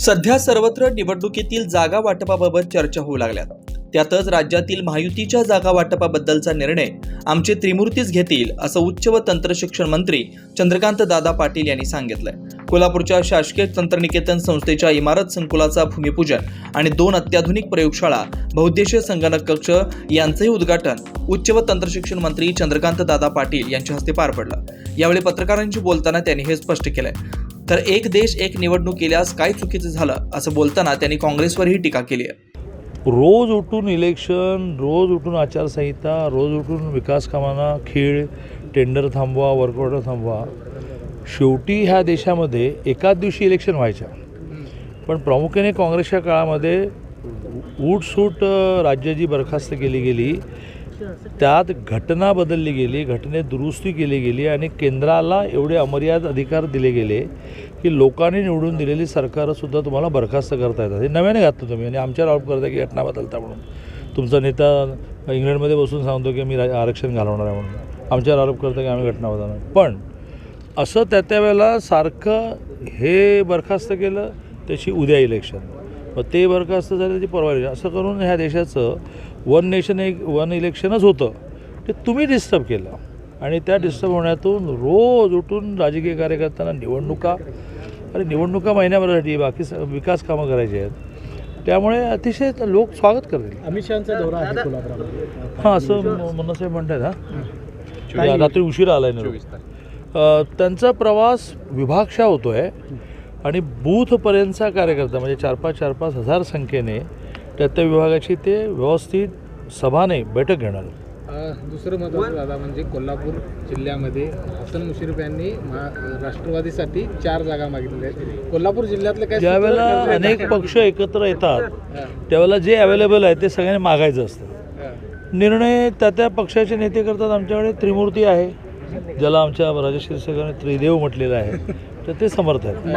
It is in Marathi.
सध्या सर्वत्र निवडणुकीतील जागा वाटपाबाबत चर्चा होऊ लागल्यात त्यातच राज्यातील महायुतीच्या जागा वाटपाबद्दलचा निर्णय आमचे त्रिमूर्तीच घेतील असं उच्च व तंत्रशिक्षण मंत्री चंद्रकांत दादा पाटील यांनी सांगितलंय. कोल्हापूरच्या शासकीय तंत्रनिकेतन संस्थेच्या इमारत संकुलाचा भूमिपूजन आणि दोन अत्याधुनिक प्रयोगशाळा बहुद्देशीय संगणक कक्ष यांचंही उद्घाटन उच्च व तंत्रशिक्षण मंत्री चंद्रकांत दादा पाटील यांच्या हस्ते पार पडलं. यावेळी पत्रकारांशी बोलताना त्यांनी हे स्पष्ट केलंय. तर एक देश एक निवडणूक केल्यास काय चुकीचं झालं असं बोलताना त्यांनी काँग्रेसवरही टीका केली आहे. रोज उठून इलेक्शन रोज उठून आचारसंहिता रोज उठून विकास कामांना खीळ टेंडर थांबवा वर्कऑर्डर थांबवा. शेवटी ह्या देशामध्ये एकाच दिवशी इलेक्शन व्हायच्या. पण प्रामुख्याने काँग्रेसच्या काळामध्ये उठसूट राज्याची राज्य जी बरखास्त केली गेली. त्यात घटना बदलली गेली घटनेत दुरुस्ती केली गेली आणि केंद्राला एवढे अमर्याद अधिकार दिले गेले की लोकांनी निवडून दिलेली सरकारंसुद्धा तुम्हाला बरखास्त करता येतात. हे नव्याने घातलं तुम्ही आणि आमच्यावर आरोप करता की घटना बदलता म्हणून. तुमचा नेता इंग्लंडमध्ये बसून सांगतो की मी आरक्षण घालवणार आहे म्हणून. आमच्यावर आरोप करता की आम्ही घटना बदलणार पण असं त्या त्यावेळेला सारखं हे बरखास्त केलं त्याची उद्या इलेक्शन मग ते बरखास्त झालं त्याची परवा election. असं करून ह्या देशाचं वन नेशन एक वन इलेक्शनच होतं. ते तुम्ही डिस्टर्ब केलं. आणि त्या डिस्टर्ब होण्यातून रोज उठून राजकीय कार्यकर्त्यांना निवडणुका अरे निवडणुका महिन्याभरासाठी बाकी स- विकास कामं करायची आहेत. त्यामुळे अतिशय लोक स्वागत करतील. अमित शहाचा दौरा आहे हां असं म- मुन्नासाहेब म्हणतात हां. रात्री उशिरा आलाय ना. अ, त्यांचा प्रवास विभागशा होतो आहे आणि बूथपर्यंतचा कार्यकर्ता म्हणजे चार पाच चार पाच हजार संख्येने त्या त्या विभागाची ते व्यवस्थित सभा नाही बैठक घेणार. दुसरं महत्त्वाचं दादा म्हणजे कोल्हापूर जिल्ह्यामध्ये हसन मुश्रीफ यांनी राष्ट्रवादीसाठी चार जागा मागितल्या आहेत. कोल्हापूर जिल्ह्यातलं काय ज्यावेळेला अनेक? पक्ष एकत्र येतात त्यावेळेला जे अवेलेबल आहे ते सगळ्यांनी मागायचं असतं. निर्णय त्या त्या पक्षाचे नेते करतात. आमच्याकडे त्रिमूर्ती आहे ज्याला आमच्या राजश्री सगळ्यांनी त्रिदेव म्हटलेलं आहे तर ते समर्थ आहेत.